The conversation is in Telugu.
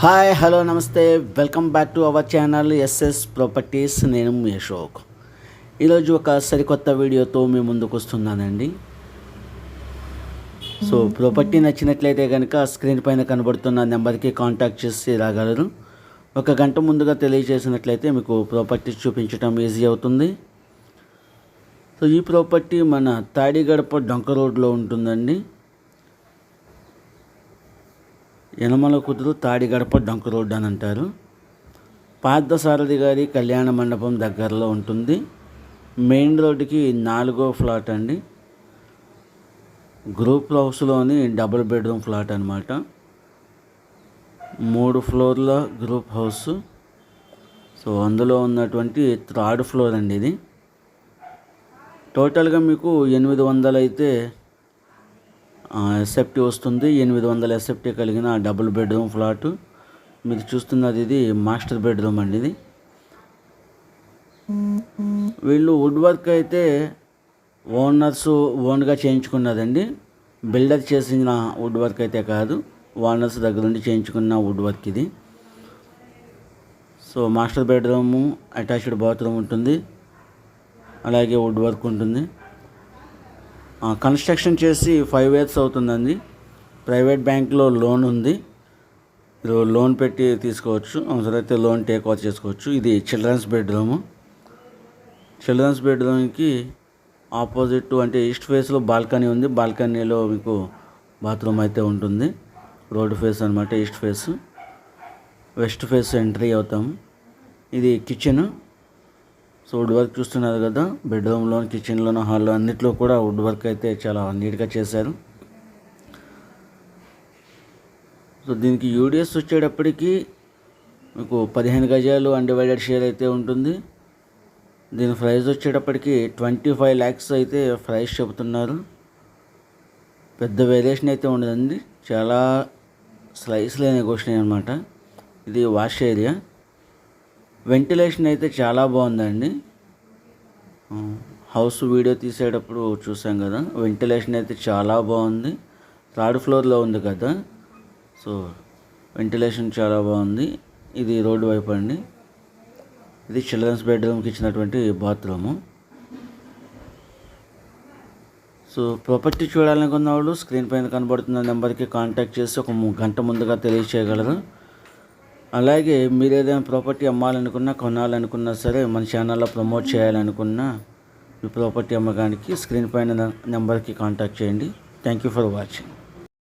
హాయ్ హలో నమస్తే welcome back to our channel SS properties నేను మీ అశోక్. ఈరోజు ఒక సరికొత్త వీడియోతో మీ ముందుకు వస్తున్నానండి. సో ప్రాపర్టీ నచ్చినట్లయితే కనుక స్క్రీన్ పైన కనబడుతున్న నెంబర్కి కాంటాక్ట్ చేసి రాగలరు. ఒక గంట ముందుగా తెలియజేసినట్లయితే మీకు ప్రాపర్టీ చూపించడం ఈజీ అవుతుంది. సో ఈ ప్రాపర్టీ మన తాడిగడప డొంక రోడ్లో ఉంటుందండి. యనమల కుదురు తాడిగడప డొంక రోడ్ అని అంటారు. పార్థసారథి గారి కళ్యాణ మండపం దగ్గరలో ఉంటుంది. మెయిన్ రోడ్డుకి నాలుగో ఫ్లాట్ అండి. గ్రూప్ హౌస్లోని డబుల్ బెడ్రూమ్ ఫ్లాట్ అనమాట మూడు ఫ్లోర్ల గ్రూప్ హౌస్. సో అందులో ఉన్నటువంటి థర్డ్ ఫ్లోర్ అండి ఇది. టోటల్గా మీకు ఎనిమిది వందలు అయితే ఎస్ఎఫ్టీ వస్తుంది. ఎనిమిది వందల ఎస్ఎఫ్టీ కలిగిన డబుల్ బెడ్రూమ్ ఫ్లాట్ మీరు చూస్తున్నది ఇది మాస్టర్ బెడ్రూమ్ అండి ఇది. వీళ్ళు వుడ్ వర్క్ అయితే ఓనర్స్ ఓన్గా చేయించుకున్నదండి. బిల్డర్ చేసిన వుడ్ వర్క్ అయితే కాదు. ఓనర్స్ దగ్గర నుండి చేయించుకున్న వుడ్ వర్క్ ఇది. So master bedroom attached bathroom ఉంటుంది. అలాగే వుడ్ వర్క్ ఉంటుంది. కన్స్ట్రక్షన్ చేసి ఫైవ్ ఇయర్స్ అవుతుందండి. ప్రైవేట్ బ్యాంక్లో లోన్ ఉంది. మీరు లోన్ పెట్టి తీసుకోవచ్చు. అవసరమైతే లోన్ టేక్ ఓవర్ చేసుకోవచ్చు. ఇది చిల్డ్రన్స్ బెడ్రూమ్. చిల్డ్రన్స్ బెడ్రూమ్కి ఆపోజిట్ అంటే ఈస్ట్ ఫేస్లో బాల్కనీ ఉంది. బాల్కనీలో మీకు బాత్రూమ్ అయితే ఉంటుంది. రోడ్ ఫేస్ అనమాట east face. West face entry అవుతాము ఇది కిచెన్. సో వుడ్ వర్క్ చూస్తున్నారు కదా. బెడ్రూమ్లో కిచెన్లోనూ హాల్లో అన్నిట్లో కూడా వుడ్ వర్క్ అయితే చాలా నీట్గా చేశారు. సో దీనికి యూడిఎస్ వచ్చేటప్పటికి మీకు పదిహేను గజాలు అన్డివైడెడ్ షేర్ అయితే ఉంటుంది. దీని ప్రైస్ వచ్చేటప్పటికి ట్వంటీ ఫైవ్ ల్యాక్స్ అయితే ప్రైస్ చెబుతున్నారు. పెద్ద వేరియేషన్ అయితే ఉండదండి. చాలా స్లైస్లే నెగోషియన్ అనమాట ఇది వాష్ ఏరియా. వెంటిలేషన్ అయితే చాలా బాగుందండి. హౌస్ వీడియో తీసేటప్పుడు చూసాం కదా వెంటిలేషన్ అయితే చాలా బాగుంది. థర్డ్ ఫ్లోర్లో ఉంది కదా సో వెంటిలేషన్ చాలా బాగుంది. ఇది రోడ్డు వైపు అండి. ఇది చిల్డ్రన్స్ బెడ్రూమ్కి ఇచ్చినటువంటి బాత్రూము. సో ప్రాపర్టీ చూడాలనుకున్న వాళ్ళు స్క్రీన్ పైన కనబడుతున్న నెంబర్కి కాంటాక్ట్ చేసి ఒక గంట ముందుగా తెలియచేయగలరు. అలాగే మీరు ఏదైనా ప్రాపర్టీ అమ్మాలనుకున్నా కొనాలనుకున్నా సరే మన ఛానల్లో ప్రమోట్ చేయాలనుకున్నా మీ ప్రాపర్టీ అమ్మకానికి స్క్రీన్ పైన నెంబర్కి కాంటాక్ట్ చేయండి. Thank you for watching